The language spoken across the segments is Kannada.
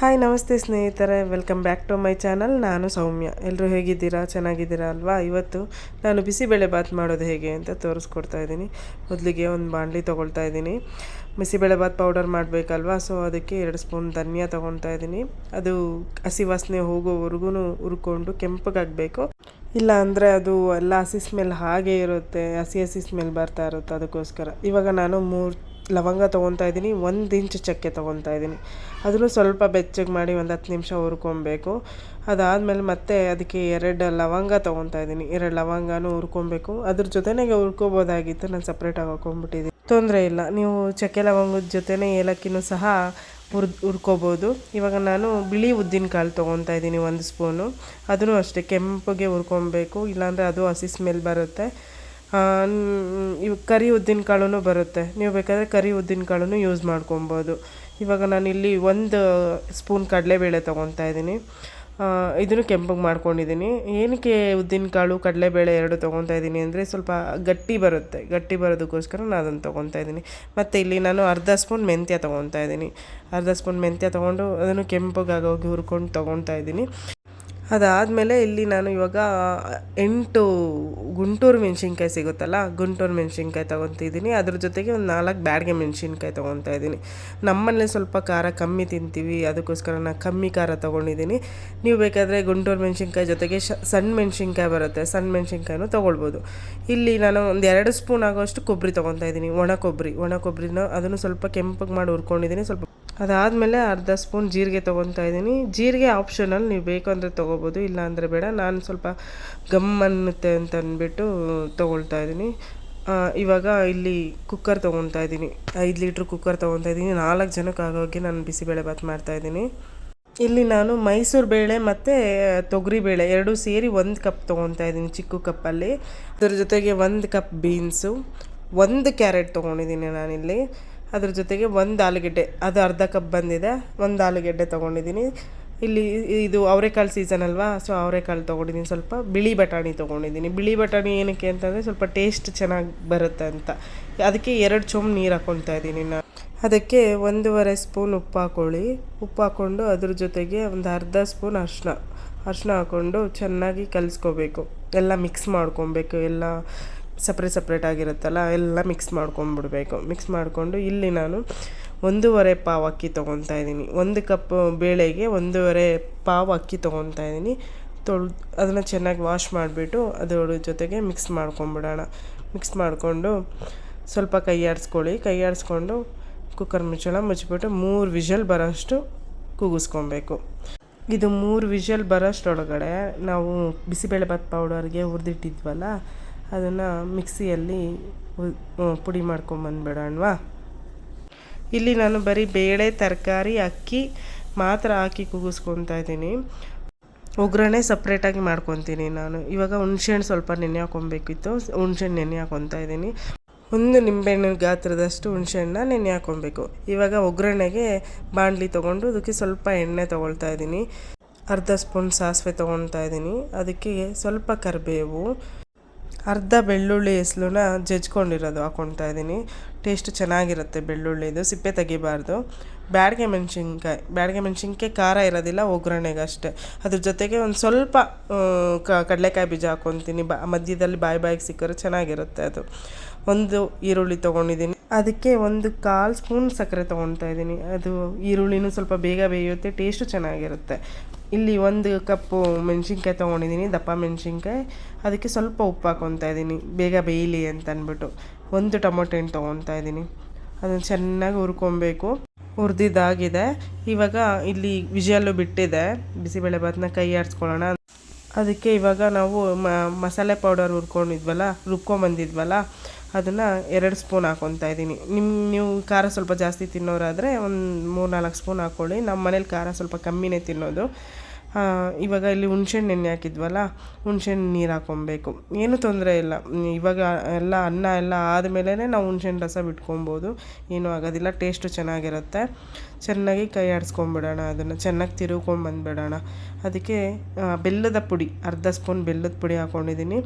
ಹಾಯ್ ನಮಸ್ತೆ ಸ್ನೇಹಿತರೆ. Welcome back to my channel ನಾನು ಸೌಮ್ಯ. ಎಲ್ಲರೂ ಹೇಗಿದ್ದೀರಾ? ಚೆನ್ನಾಗಿದ್ದೀರಾ ಅಲ್ವಾ? ಇವತ್ತು ನಾನು ಬಿಸಿಬೇಳೆ ಬಾತ್ ಮಾಡೋದು ಹೇಗೆ ಅಂತ ತೋರಿಸ್ಕೊಡ್ತಾ ಇದ್ದೀನಿ. ಮೊದಲಿಗೆ ಒಂದು ಬಾಣಲಿ ತೊಗೊಳ್ತಾ ಇದ್ದೀನಿ. ಬಿಸಿಬೇಳೆ ಬಾತ್ ಪೌಡರ್ ಮಾಡಬೇಕಲ್ವಾ? ಸೊ ಅದಕ್ಕೆ ಎರಡು ಸ್ಪೂನ್ ಧನಿಯಾ ತೊಗೊಳ್ತಾ ಇದ್ದೀನಿ. ಅದು ಹಸಿ ವಾಸನೆ ಹೋಗೋವರೆಗೂ ಹುರ್ಕೊಂಡು ಕೆಂಪಗಾಗಬೇಕು. ಇಲ್ಲ ಅಂದರೆ ಅದು ಎಲ್ಲ ಹಸಿ ಸ್ಮೆಲ್ ಹಾಗೆ ಇರುತ್ತೆ. ಹಸಿ ಹಸಿ ಸ್ಮೆಲ್ ಬರ್ತಾ ಇರುತ್ತೆ ಅದಕ್ಕೋಸ್ಕರ. ಇವಾಗ ನಾನು ಮೂರು ಲವಂಗ ತೊಗೊತಾ ಇದ್ದೀನಿ, ಒಂದು ಇಂಚು ಚಕ್ಕೆ ತೊಗೊತಾ ಇದ್ದೀನಿ. ಅದನ್ನು ಸ್ವಲ್ಪ ಬೆಚ್ಚಗೆ ಮಾಡಿ ಒಂದು ಹತ್ತು ನಿಮಿಷ ಹುರ್ಕೊಬೇಕು. ಅದಾದಮೇಲೆ ಮತ್ತೆ ಅದಕ್ಕೆ ಎರಡು ಲವಂಗ ತೊಗೊತಾ ಇದ್ದೀನಿ. ಎರಡು ಲವಂಗನೂ ಹುರ್ಕೊಬೇಕು. ಅದ್ರ ಜೊತೆನೇ ಹುರ್ಕೋಬೋದಾಗಿತ್ತು, ನಾನು ಸಪ್ರೇಟಾಗಿ ಹಾಕೊಂಡ್ಬಿಟ್ಟಿದ್ದೀನಿ. ತೊಂದರೆ ಇಲ್ಲ, ನೀವು ಚಕ್ಕೆ ಲವಂಗದ ಜೊತೆನೇ ಏಲಕ್ಕಿನೂ ಸಹ ಹುರ್ ಹುರ್ಕೋಬೋದು. ಇವಾಗ ನಾನು ಬಿಳಿ ಉದ್ದಿನ ಕಾಳು ತೊಗೊತಾ ಇದ್ದೀನಿ, ಒಂದು ಸ್ಪೂನು ಅದನ್ನು ಅಷ್ಟೇ, ಕೆಂಪಗೆ ಹುರ್ಕೊಬೇಕು. ಇಲ್ಲಾಂದರೆ ಅದು ಹಸಿ ಸ್ಮೆಲ್ ಬರುತ್ತೆ. ಇವು ಕರಿ ಉದ್ದಿನ ಕಾಳು ಬರುತ್ತೆ. ನೀವು ಬೇಕಾದರೆ ಕರಿ ಉದ್ದಿನ ಕಾಳನ್ನು ಯೂಸ್ ಮಾಡ್ಕೊಬೋದು. ಇವಾಗ ನಾನಿಲ್ಲಿ ಒಂದು ಸ್ಪೂನ್ ಕಡಲೆಬೇಳೆ ತೊಗೊತಾ ಇದ್ದೀನಿ. ಇದನ್ನು ಕೆಂಪಗೆ ಮಾಡ್ಕೊಂಡಿದ್ದೀನಿ. ಏನಕ್ಕೆ ಉದ್ದಿನ ಕಾಳು, ಕಡಲೆಬೇಳೆ ಎರಡು ತೊಗೊತಾ ಇದ್ದೀನಿ ಅಂದರೆ ಸ್ವಲ್ಪ ಗಟ್ಟಿ ಬರುತ್ತೆ. ಗಟ್ಟಿ ಬರೋದಕ್ಕೋಸ್ಕರ ನಾನು ಅದನ್ನು ತೊಗೊತಾ ಇದ್ದೀನಿ. ಮತ್ತು ಇಲ್ಲಿ ನಾನು ಅರ್ಧ ಸ್ಪೂನ್ ಮೆಂತ್ಯ ತೊಗೊತಾ ಇದ್ದೀನಿ. ಅರ್ಧ ಸ್ಪೂನ್ ಮೆಂತ್ಯ ತೊಗೊಂಡು ಅದನ್ನು ಕೆಂಪಗಾಗೋಗಿ ಹುರ್ಕೊಂಡು ತೊಗೊತಾ ಇದ್ದೀನಿ. ಅದಾದಮೇಲೆ ಇಲ್ಲಿ ನಾನು ಇವಾಗ ಎಂಟು ಗುಂಟೂರು ಮೆಣಸಿನ್ಕಾಯಿ ಸಿಗುತ್ತಲ್ಲ, ಗುಂಟೂರು ಮೆಣಸಿನ್ಕಾಯಿ ತೊಗೊತಿದ್ದೀನಿ. ಅದ್ರ ಜೊತೆಗೆ ಒಂದು ನಾಲ್ಕು ಬ್ಯಾಡ್ಗೆ ಮೆಣಸಿನ್ಕಾಯಿ ತೊಗೊತಾ ಇದ್ದೀನಿ. ನಮ್ಮಲ್ಲೇ ಸ್ವಲ್ಪ ಖಾರ ಕಮ್ಮಿ ತಿಂತೀವಿ, ಅದಕ್ಕೋಸ್ಕರ ನಾನು ಕಮ್ಮಿ ಖಾರ ತೊಗೊಂಡಿದ್ದೀನಿ. ನೀವು ಬೇಕಾದರೆ ಗುಂಟೂರು ಮೆಣಸಿನ್ಕಾಯಿ ಜೊತೆಗೆ ಶ, ಸಣ್ಣ ಮೆಣಸಿನ್ಕಾಯಿ ಬರುತ್ತೆ, ಸಣ್ಣ ಮೆಣಸಿನ್ಕಾಯಿನೂ ತೊಗೊಳ್ಬೋದು. ಇಲ್ಲಿ ನಾನು ಒಂದು ಎರಡು ಸ್ಪೂನ್ ಆಗೋಷ್ಟು ಕೊಬ್ಬರಿ ತೊಗೊತಾ ಇದ್ದೀನಿ, ಒಣ ಕೊಬ್ಬರಿ ಒಣ ಕೊಬ್ಬರಿನ ಅದನ್ನು ಸ್ವಲ್ಪ ಕೆಂಪಗೆ ಮಾಡಿ ಹುರ್ಕೊಂಡಿದ್ದೀನಿ, ಸ್ವಲ್ಪ ಅದಾದಮೇಲೆ ಅರ್ಧ ಸ್ಪೂನ್ ಜೀರಿಗೆ ತೊಗೊತಾ ಇದ್ದೀನಿ. ಜೀರಿಗೆ ಆಪ್ಷನಲ್ ನೀವು ಬೇಕು ಅಂದರೆ ತೊಗೋಬೋದು, ಇಲ್ಲ ಅಂದರೆ ಬೇಡ. ನಾನು ಸ್ವಲ್ಪ ಗಮ್ ಅನ್ನುತ್ತೆ ಅಂತ ಅಂದ್ಬಿಟ್ಟು ತೊಗೊಳ್ತಾ ಇದ್ದೀನಿ. ಇವಾಗ ಇಲ್ಲಿ ಕುಕ್ಕರ್ ತೊಗೊತಾ ಇದ್ದೀನಿ. ಐದು ಲೀಟ್ರ್ ಕುಕ್ಕರ್ ತೊಗೊತಾ ಇದ್ದೀನಿ. ನಾಲ್ಕು ಜನಕ್ಕೆ ಆಗೋಗಿ ನಾನು ಬಿಸಿಬೇಳೆ ಭಾತ್ ಮಾಡ್ತಾಯಿದ್ದೀನಿ ಇಲ್ಲಿ ನಾನು ಮೈಸೂರು ಬೇಳೆ ಮತ್ತು ತೊಗರಿ ಬೇಳೆ ಎರಡೂ ಸೇರಿ ಒಂದು ಕಪ್ ತೊಗೊತಾ ಇದ್ದೀನಿ ಚಿಕ್ಕ ಕಪ್ಪಲ್ಲಿ ಅದ್ರ ಜೊತೆಗೆ ಒಂದು ಕಪ್ ಬೀನ್ಸು ಒಂದು ಕ್ಯಾರೆಟ್ ತೊಗೊಂಡಿದ್ದೀನಿ ನಾನಿಲ್ಲಿ. ಅದ್ರ ಜೊತೆಗೆ ಒಂದು ಆಲೂಗೆಡ್ಡೆ, ಅದು ಅರ್ಧ ಕಪ್ ಬಂದಿದೆ, ಒಂದು ಆಲೂಗೆಡ್ಡೆ ತೊಗೊಂಡಿದ್ದೀನಿ. ಇಲ್ಲಿ ಇದು ಅವರೆಕಾಳು ಸೀಸನ್ ಅಲ್ವಾ ಸೊ ಅವರೆಕಾಳು ತೊಗೊಂಡಿದ್ದೀನಿ. ಸ್ವಲ್ಪ ಬಿಳಿ ಬಟಾಣಿ ತೊಗೊಂಡಿದ್ದೀನಿ. ಬಿಳಿ ಬಟಾಣಿ ಏನಕ್ಕೆ ಅಂತಂದರೆ ಸ್ವಲ್ಪ ಟೇಸ್ಟ್ ಚೆನ್ನಾಗಿ ಬರುತ್ತೆ ಅಂತ. ಅದಕ್ಕೆ ಎರಡು ಚೊಂಬು ನೀರು ಹಾಕ್ಕೊತಾ ಇದ್ದೀನಿ ನಾನು. ಅದಕ್ಕೆ ಒಂದೂವರೆ ಸ್ಪೂನ್ ಉಪ್ಪು ಹಾಕ್ಕೊಳ್ಳಿ ಉಪ್ಪು ಹಾಕ್ಕೊಂಡು ಅದ್ರ ಜೊತೆಗೆ ಒಂದು ಅರ್ಧ ಸ್ಪೂನ್ ಅರಿಶಿನ. ಅರಿಶಿನ ಹಾಕ್ಕೊಂಡು ಚೆನ್ನಾಗಿ ಕಲಿಸ್ಕೋಬೇಕು. ಎಲ್ಲ ಮಿಕ್ಸ್ ಮಾಡ್ಕೊಬೇಕು. ಎಲ್ಲ ಸಪ್ರೇಟ್ ಸಪ್ರೇಟ್ ಆಗಿರುತ್ತಲ್ಲ, ಎಲ್ಲ ಮಿಕ್ಸ್ ಮಾಡ್ಕೊಂಬಿಡ್ಬೇಕು ಮಿಕ್ಸ್ ಮಾಡಿಕೊಂಡು ಇಲ್ಲಿ ನಾನು ಒಂದೂವರೆ ಪಾವ್ ಅಕ್ಕಿ ತೊಗೊತಾ ಇದ್ದೀನಿ. ಒಂದು ಕಪ್ ಬೇಳೆಗೆ ಒಂದೂವರೆ ಪಾವ್ ಅಕ್ಕಿ ತೊಗೊತಾ ಇದ್ದೀನಿ. ತೊಳೆದು ಅದನ್ನು ಚೆನ್ನಾಗಿ ವಾಶ್ ಮಾಡಿಬಿಟ್ಟು ಅದರ ಜೊತೆಗೆ ಮಿಕ್ಸ್ ಮಾಡ್ಕೊಂಬಿಡೋಣ ಮಿಕ್ಸ್ ಮಾಡಿಕೊಂಡು ಸ್ವಲ್ಪ ಕೈ ಆಡಿಸ್ಕೊಳ್ಳಿ ಕೈ ಆಡಿಸ್ಕೊಂಡು ಕುಕ್ಕರ್ ಮುಚ್ಚಳ ಮುಚ್ಚಿಬಿಟ್ಟು ಮೂರು ವಿಷಲ್ ಬರೋಷ್ಟು ಕೂಗಿಸ್ಕೊಬೇಕು ಇದು ಮೂರು ವಿಷಲ್ ಬರೋಷ್ಟೊಳಗಡೆ ನಾವು ಬಿಸಿಬೇಳೆಭಾತ್ ಪೌಡರ್ಗೆ ಹುರಿದಿಟ್ಟಿದ್ವಲ್ಲ ಅದನ್ನು ಮಿಕ್ಸಿಯಲ್ಲಿ ಪುಡಿ ಮಾಡ್ಕೊಂಬಂದ್ಬಿಡೋಣವಾ ಇಲ್ಲಿ ನಾನು ಬರೀ ಬೇಳೆ, ತರಕಾರಿ, ಅಕ್ಕಿ ಮಾತ್ರ ಹಾಕಿ ಕೂಗಿಸ್ಕೊತಾ ಇದ್ದೀನಿ. ಒಗ್ಗರಣೆ ಸಪ್ರೇಟಾಗಿ ಮಾಡ್ಕೊತೀನಿ ನಾನು. ಇವಾಗ ಹುಣ್ಸೆಹಣ್ಣು ಸ್ವಲ್ಪ ನೆನೆ ಹಾಕೊಬೇಕಿತ್ತು ಹುಣ್ಸೆಹಣ್ಣು ನೆನೆ ಹಾಕೊತಾ ಇದ್ದೀನಿ. ಒಂದು ನಿಂಬೆಹಣ್ಣಿನ ಗಾತ್ರದಷ್ಟು ಹುಣ್ಸೆಹಣ್ಣ ನೆನೆ ಹಾಕೊಬೇಕು ಇವಾಗ ಒಗ್ಗರಣೆಗೆ ಬಾಣಲಿ ತೊಗೊಂಡು ಅದಕ್ಕೆ ಸ್ವಲ್ಪ ಎಣ್ಣೆ ತೊಗೊಳ್ತಾ ಇದ್ದೀನಿ. ಅರ್ಧ ಸ್ಪೂನ್ ಸಾಸಿವೆ ತೊಗೊಳ್ತಾ ಇದ್ದೀನಿ. ಅದಕ್ಕೆ ಸ್ವಲ್ಪ ಕರಿಬೇವು. ಅರ್ಧ ಬೆಳ್ಳುಳ್ಳಿ ಹೆಸ್ಲನ್ನ ಜಜ್ಕೊಂಡಿರೋದು ಹಾಕ್ಕೊಳ್ತಾ ಇದ್ದೀನಿ. ಟೇಸ್ಟ್ ಚೆನ್ನಾಗಿರುತ್ತೆ ಬೆಳ್ಳುಳ್ಳಿದು ಸಿಪ್ಪೆ ತೆಗಿಬಾರ್ದು. ಬ್ಯಾಡಿಗೆ ಮೆಣಸಿನ್ಕಾಯಿ ಬ್ಯಾಡಿಗೆ ಮೆಣಸಿನ್ಕಾಯಿ ಖಾರ ಇರೋದಿಲ್ಲ ಒಗ್ಗರಣೆಗೆ ಅಷ್ಟೇ ಅದ್ರ ಜೊತೆಗೆ ಒಂದು ಸ್ವಲ್ಪ ಕಡಲೆಕಾಯಿ ಬೀಜ ಹಾಕ್ಕೊತೀನಿ ಬಾ, ಮಧ್ಯದಲ್ಲಿ ಬಾಯಿ ಬಾಯಿಗೆ ಸಿಕ್ಕರೆ ಚೆನ್ನಾಗಿರುತ್ತೆ ಅದು. ಒಂದು ಈರುಳ್ಳಿ ತೊಗೊಂಡಿದ್ದೀನಿ. ಅದಕ್ಕೆ ಒಂದು ಕಾಲು ಸ್ಪೂನ್ ಸಕ್ಕರೆ ತೊಗೊತಾ ಇದ್ದೀನಿ. ಅದು ಈರುಳ್ಳಿನೂ ಸ್ವಲ್ಪ ಬೇಗ ಬೇಯುತ್ತೆ, ಟೇಸ್ಟು ಚೆನ್ನಾಗಿರುತ್ತೆ. ಇಲ್ಲಿ ಒಂದು ಕಪ್ಪು ಮೆಣಸಿನ್ಕಾಯಿ ತೊಗೊಂಡಿದ್ದೀನಿ, ದಪ್ಪ ಮೆಣಸಿನ್ಕಾಯಿ. ಅದಕ್ಕೆ ಸ್ವಲ್ಪ ಉಪ್ಪು ಹಾಕ್ಕೊತಾ ಇದ್ದೀನಿ, ಬೇಗ ಬೇಯಲಿ ಅಂತ ಅಂದ್ಬಿಟ್ಟು ಒಂದು ಟೊಮೊಟೊ ಹಣ್ಣು ತೊಗೊತಾ ಇದ್ದೀನಿ. ಅದನ್ನು ಚೆನ್ನಾಗಿ ಹುರ್ಕೊಬೇಕು. ಹುರಿದಿದ್ದಾಗಿದೆ. ಇವಾಗ ಇಲ್ಲಿ ವಿಜಯಲ್ಲೂ ಬಿಟ್ಟಿದೆ. ಬಿಸಿಬೇಳೆ ಭಾತನ್ನ ಕೈ ಆಡಿಸ್ಕೊಳ್ಳೋಣ ಅದಕ್ಕೆ ಇವಾಗ ನಾವು ಮಸಾಲೆ ಪೌಡರ್ ಹುರ್ಕೊಂಡಿದ್ವಲ್ಲ, ರುಬ್ಕೊಂಬಂದಿದ್ವಲ್ಲ ಅದನ್ನು ಎರಡು ಸ್ಪೂನ್ ಹಾಕ್ಕೊತಾ ಇದ್ದೀನಿ. ನಿಮ್ಮ ನೀವು ಖಾರ ಸ್ವಲ್ಪ ಜಾಸ್ತಿ ತಿನ್ನೋರಾದರೆ ಒಂದು ಮೂರು ನಾಲ್ಕು ಸ್ಪೂನ್ ಹಾಕ್ಕೊಳ್ಳಿ ನಮ್ಮ ಮನೇಲಿ ಖಾರ ಸ್ವಲ್ಪ ಕಮ್ಮಿನೇ ತಿನ್ನೋದು. ಇವಾಗ ಇಲ್ಲಿ ಹುಣ್ಸೆಹಣ್ಣು ನೆನೆ ಹಾಕಿದ್ವಲ್ಲ, ಹುಣ್ಸೆಹಣ್ಣು ನೀರು ಹಾಕ್ಕೊಬೇಕು. ಏನೂ ತೊಂದರೆ ಇಲ್ಲ. ಇವಾಗ ಎಲ್ಲ ಅನ್ನ ಎಲ್ಲ ಆದಮೇಲೆ ನಾವು ಹುಣ್ಸೆಹಣ್ಣು ರಸ ಬಿಟ್ಕೊಬೋದು. ಏನೂ ಆಗೋದಿಲ್ಲ ಟೇಸ್ಟು ಚೆನ್ನಾಗಿರುತ್ತೆ. ಚೆನ್ನಾಗಿ ಕೈ ಆಡಿಸ್ಕೊಂಬಿಡೋಣ ಅದನ್ನು, ಚೆನ್ನಾಗಿ ತಿರುಗ್ಕೊಂಬಂದ್ಬಿಡೋಣ ಅದಕ್ಕೆ ಬೆಲ್ಲದ ಪುಡಿ, ಅರ್ಧ ಸ್ಪೂನ್ ಬೆಲ್ಲದ ಪುಡಿ ಹಾಕ್ಕೊಂಡಿದ್ದೀನಿ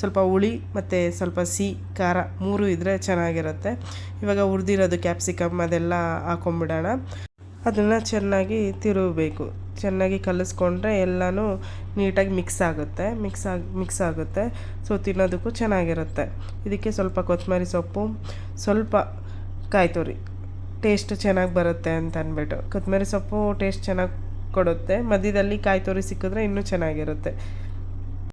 ಸ್ವಲ್ಪ ಹುಳಿ ಮತ್ತು ಸ್ವಲ್ಪ ಸಿಹಿ, ಖಾರ ಮೂರು ಇದ್ದರೆ ಚೆನ್ನಾಗಿರುತ್ತೆ. ಇವಾಗ ಹುರಿದಿರೋದು ಕ್ಯಾಪ್ಸಿಕಮ್ ಅದೆಲ್ಲ ಹಾಕೊಂಬಿಡೋಣ ಅದನ್ನು ಚೆನ್ನಾಗಿ ತಿರುಗಬೇಕು. ಚೆನ್ನಾಗಿ ಕಲಿಸ್ಕೊಂಡ್ರೆ ಎಲ್ಲನೂ ನೀಟಾಗಿ ಮಿಕ್ಸ್ ಆಗುತ್ತೆ, ಮಿಕ್ಸ್ ಆಗಿ, ಮಿಕ್ಸ್ ಆಗುತ್ತೆ. ಸೊ ತಿನ್ನೋದಕ್ಕೂ ಚೆನ್ನಾಗಿರುತ್ತೆ. ಇದಕ್ಕೆ ಸ್ವಲ್ಪ ಕೊತ್ತಂಬರಿ ಸೊಪ್ಪು, ಸ್ವಲ್ಪ ಕಾಯ್ತೋರಿ ಟೇಸ್ಟ್ ಚೆನ್ನಾಗಿ ಬರುತ್ತೆ ಅಂತ ಅಂದ್ಬಿಟ್ಟು. ಕೊತ್ತಂಬರಿ ಸೊಪ್ಪು ಟೇಸ್ಟ್ ಚೆನ್ನಾಗಿ ಕೊಡುತ್ತೆ. ಮಧ್ಯದಲ್ಲಿ ಕಾಯಿ ತುರಿ ಸಿಕ್ಕಿದ್ರೆ ಇನ್ನೂ ಚೆನ್ನಾಗಿರುತ್ತೆ.